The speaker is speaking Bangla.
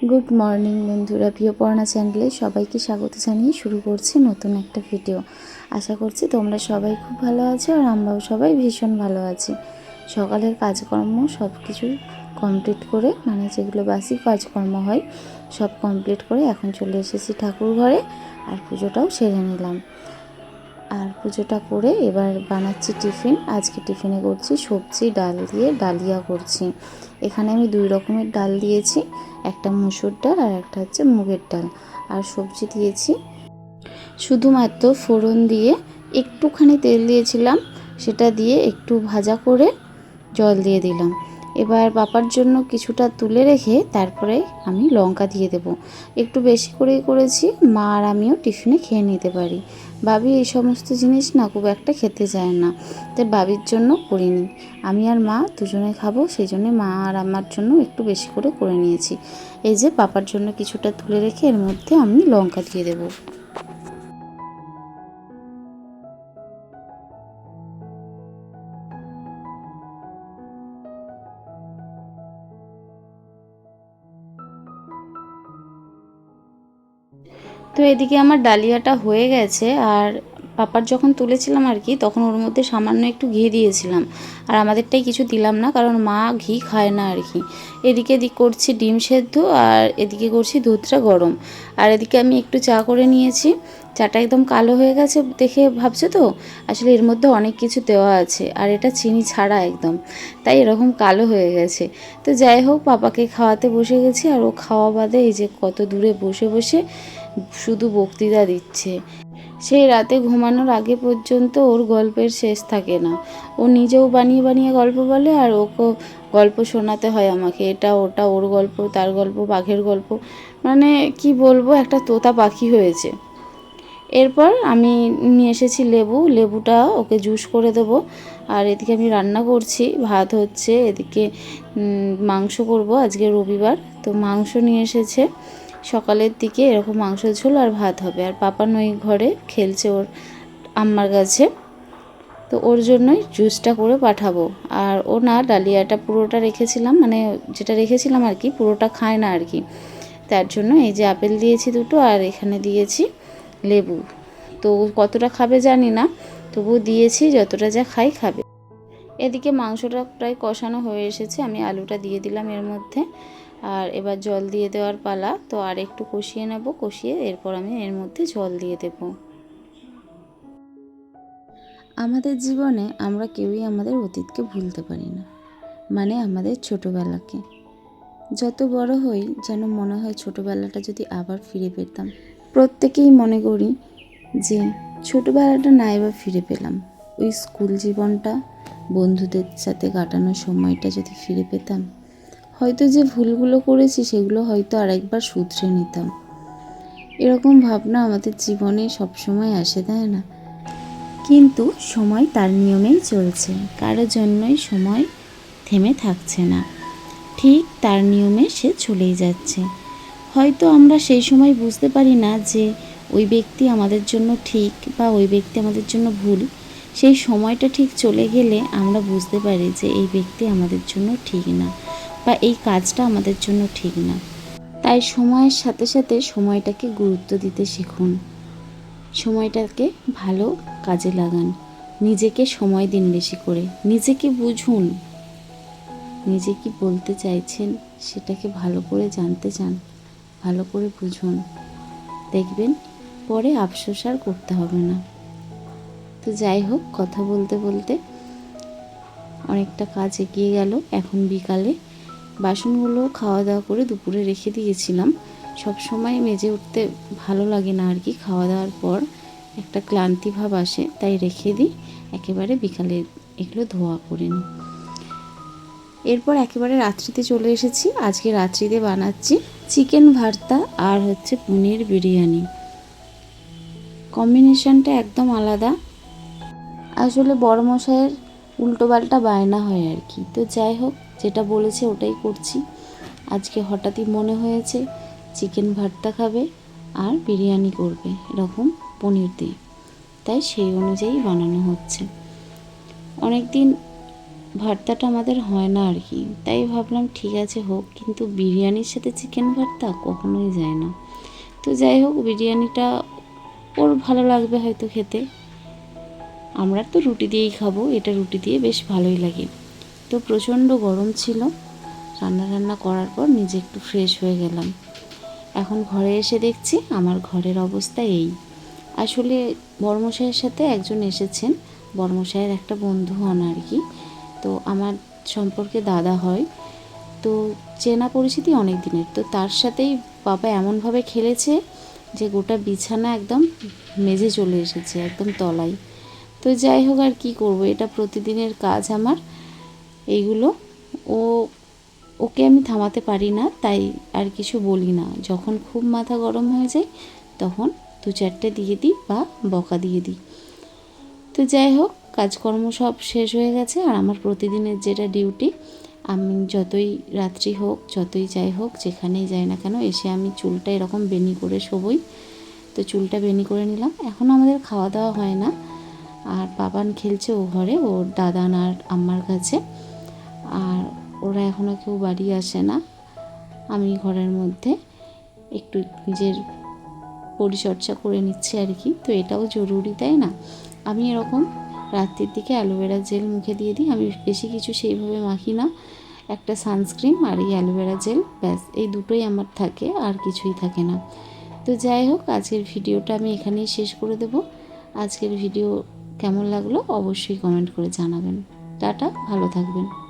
গুড মর্নিং বন্ধুরা। প্রিয় পড়ানা চ্যানেলে সবাইকে স্বাগত জানিয়ে শুরু করছি নতুন একটা ভিডিও আশা করছি তোমরা সবাই খুব ভালো আছো আর আমরাও সবাই ভীষণ ভালো আছি। সকালের কাজকর্ম সব কিছু কমপ্লিট করে মানে যেগুলো বাসি কাজকর্ম হয়, সব কমপ্লিট করে এখন চলে এসেছি ঠাকুর ঘরে আর পুজোটাও সেরে নিলাম। আর পুজোটা করে এবার বানাচ্ছি টিফিন। আজকে টিফিনে করছি সবজি, ডাল দিয়ে ডালিয়া করছি। এখানে আমি দুই রকমের ডাল দিয়েছি, একটা মুসুর ডাল আর একটা হচ্ছে মুগের ডাল। আর সবজি দিয়েছি শুধুমাত্র ফোড়ন দিয়ে একটুখানি তেল দিয়েছিলাম, সেটা দিয়ে একটু ভাজা করে জল দিয়ে দিলাম। এবার বাপার জন্য কিছুটা তুলে রেখে তারপরে আমি লঙ্কা দিয়ে দেব। একটু বেশি করেই করেছি, মা আর আমিও টিফিনে খেয়ে নিতে পারি। বাবি এই সমস্ত জিনিস না খুব একটা খেতে চায় না। তাই বাবির জন্য করিনি আমি আর মা দুজনে খাব, সেই জন্যে মা আর আমার জন্য একটু বেশি করে করে নিয়েছি। এই যে পাপার জন্য কিছুটা তুলে রেখে এর মধ্যে আমি লঙ্কা দিয়ে দেবো। তো এদিকে আমার ডালিয়াটা হয়ে গেছে আর পাপার যখন তুলেছিলাম আর কি, তখন ওর মধ্যে সামান্য একটু ঘি দিয়েছিলাম। আর আমাদেরটাই কিছু দিলাম না, কারণ মা ঘি খায় না আর কি। এদিকে এদিক করছি ডিম সেদ্ধ আর এদিকে করছি দুধটা গরম। আর এদিকে আমি একটু চা করে নিয়েছি। চাটা একদম কালো হয়ে গেছে দেখে ভাবছ তো? আসলে এর মধ্যে অনেক কিছু দেওয়া আছে আর এটা চিনি ছাড়া একদম। তাই এরকম কালো হয়ে গেছে। তো যাই হোক, পাপাকে খাওয়াতে বসে গেছি আর ও খাওয়া বাদে এই যে কত দূরে বসে বসে শুধু বক্তৃতা দিচ্ছে। সেই রাতে ঘুমানোর আগে পর্যন্ত ওর গল্পের শেষ থাকে না। ও নিজেও বানিয়ে বানিয়ে গল্প বলে আর ওকে গল্প শোনাতে হয় আমাকে। এটা ওটা, ওর গল্প, তার গল্প, বাঘের গল্প। মানে কি বলব, একটা তোতা পাখি হয়েছে। এরপর আমি নিয়ে এসেছি লেবু। লেবুটা ওকে জুস করে দেব। আর এদিকে আমি রান্না করছি। ভাত হচ্ছে, এদিকে মাংস করব আজকে রবিবার। তো মাংস নিয়ে এসেছে। সকালের দিকে এরকম মাংস ঝোল আর ভাত হবে। আর পাপা নই ঘরে খেলছে ওর আম্মার কাছে। তো ওর জন্যই জুসটা করে পাঠাবো। আর ও না, ডালিয়াটা পুরোটা রেখেছিলাম মানে যেটা রেখেছিলাম আর কি, পুরোটা খায় না আর কি। তার জন্য এই যে আপেল দিয়েছি দুটো আর এখানে দিয়েছি লেবু। তো কতটা খাবে জানি না, তবু দিয়েছি যতটা যা খাই খাবে। এদিকে মাংসটা প্রায় কষানো হয়ে এসেছে, আমি আলুটা দিয়ে দিলাম এর মধ্যে। আর এবার জল দিয়ে দেওয়ার পালা, তো আর একটু কষিয়ে নেব, কষিয়ে এরপর আমি এর মধ্যে জল দিয়ে দেব। আমাদের জীবনে আমরা কেউই আমাদের অতীতকে ভুলতে পারি না মানে আমাদের ছোটোবেলাকে। যত বড় হই, যেন মনে হয় ছোটোবেলাটা যদি আবার ফিরে পেতাম। প্রত্যেকেই মনে করি যে ছোটোবেলাটা না এবার ফিরে পেলাম। ওই স্কুল জীবনটা, বন্ধুদের সাথে কাটানোর সময়টা যদি ফিরে পেতাম। হয়তো যে ভুলগুলো করেছি সেগুলো হয়তো আরেকবার শুধরে নিতাম। এরকম ভাবনা আমাদের জীবনে সবসময় আসে, তাই না? কিন্তু সময় তার নিয়মেই চলছে। কারোর জন্যই সময় থেমে থাকছে না। ঠিক তার নিয়মে সে চলেই যাচ্ছে। হয়তো আমরা সেই সময় বুঝতে পারি না যে ওই ব্যক্তি আমাদের জন্য ঠিক বা ওই ব্যক্তি আমাদের জন্য ভুল। সেই সময়টা ঠিক চলে গেলে আমরা বুঝতে পারি যে এই ব্যক্তি আমাদের জন্য ঠিক না। বা এই কাজটা আমাদের জন্য ঠিক না। তাই সময়ের সাথে সাথে সময়টাকে গুরুত্ব দিতে শিখুন। সময়টাকে ভালো কাজে লাগান। নিজেকে সময় দিন বেশি করে। নিজেকে বুঝুন। নিজে কি বলতে চাইছেন সেটাকে ভালো করে জানতে চান। ভালো করে বুঝুন। দেখবেন পরে আফসোস আর করতে হবে না। তো যাই হোক, কথা বলতে বলতে অনেকটা কাজ এগিয়ে গেল। এখন বিকালে বাসনগুলো খাওয়া দাওয়া করে দুপুরে রেখে দিয়েছিলাম। সব সময় মেজে উঠতে ভালো লাগে না আর কি। খাওয়া দাওয়ার পর একটা ক্লান্তি ভাব আসে, তাই রেখে দিই। একেবারে বিকালে এগুলো ধোয়া করে নিই। এরপর একেবারে রাত্রিতে চলে এসেছি। আজকে রাত্রিতে বানাচ্ছি চিকেন ভর্তা আর হচ্ছে পনির বিরিয়ানি। কম্বিনেশনটা একদম আলাদা। আসলে বড় মশাইয়ের উল্টো উল্টোপাল্টা বায়না হয় আর কি। তো যাই হোক যেটা বলেছে ওটাই করছি। আজকে হঠাৎই মনে হয়েছে চিকেন ভর্তা খাবে আর বিরিয়ানি করবে, এরকম পনির দিয়ে। তাই সেই অনুযায়ী বানানো হচ্ছে। অনেক দিন ভর্তাটা আমাদের হয় না আর কি, তাই ভাবলাম ঠিক আছে হোক, কিন্তু বিরিয়ানির সাথে চিকেন ভর্তা কখনোই যায় না। তো যাই হোক, বিরিয়ানিটা ওর ভালো লাগবে হয়তো খেতে। আমরা তো রুটি দিয়েই খাব, এটা রুটি দিয়ে বেশ ভালোই লাগে। তো প্রচণ্ড গরম ছিল। রান্না রান্না করার পর নিজে একটু ফ্রেশ হয়ে গেলাম। এখন ঘরে এসে দেখছি আমার ঘরের অবস্থা এই। আসলে বর্মশাইয়ের সাথে একজন এসেছেন, বর্মশাইয়ের একটা বন্ধু হন আর কি। তো আমার সম্পর্কে দাদা হয়। তো চেনা পরিচিতি অনেক দিনের তো তার সাথেই বাবা এমনভাবে খেলেছে যে গোটা বিছানা একদম মেঝে চলে এসেছে, একদম তলায়। তো যাই হোক আর কি করব, এটা প্রতিদিনের কাজ আমার। এইগুলো। ও, ওকে আমি থামাতে পারি না, তাই আর কিছু বলি না। যখন খুব মাথা গরম হয়ে যায়, তখন দু চারটে দিয়ে দিই বা বকা দিয়ে দিই। তো যাই হোক, কাজকর্ম সব শেষ হয়ে গেছে। আর আমার প্রতিদিনের যেটা ডিউটি, আমি যতই রাত্রি হোক, যতই যাই হোক, যেখানেই যাই না কেন, এসে আমি চুলটা এরকম বেনি করে শোবই। তো চুলটা বেনি করে নিলাম। এখনও আমাদের খাওয়া দাওয়া হয় না। আর বাবান খেলছে ও ঘরে, ওর দাদান আর আম্মার কাছে। আর ওরা এখনও কেউ বাড়ি আসে না। আমি ঘরের মধ্যে একটু নিজের পরিচর্যা করে নিচ্ছি আর কি। তো এটাও জরুরি, তাই না? আমি এরকম রাত্রির দিকে অ্যালোভেরা জেল মুখে দিয়ে দিই। আমি বেশি কিছু সেইভাবে মাখি না। একটা সানস্ক্রিন আর এই অ্যালোভেরা জেল, ব্যাস, এই দুটোই আমার থাকে, আর কিছুই থাকে না। তো যাই হোক, আজকের ভিডিওটা আমি এখানেই শেষ করে দেব। আজকের ভিডিও কেমন লাগল অবশ্যই কমেন্ট করে জানাবেন। টাটা, ভালো থাকবেন।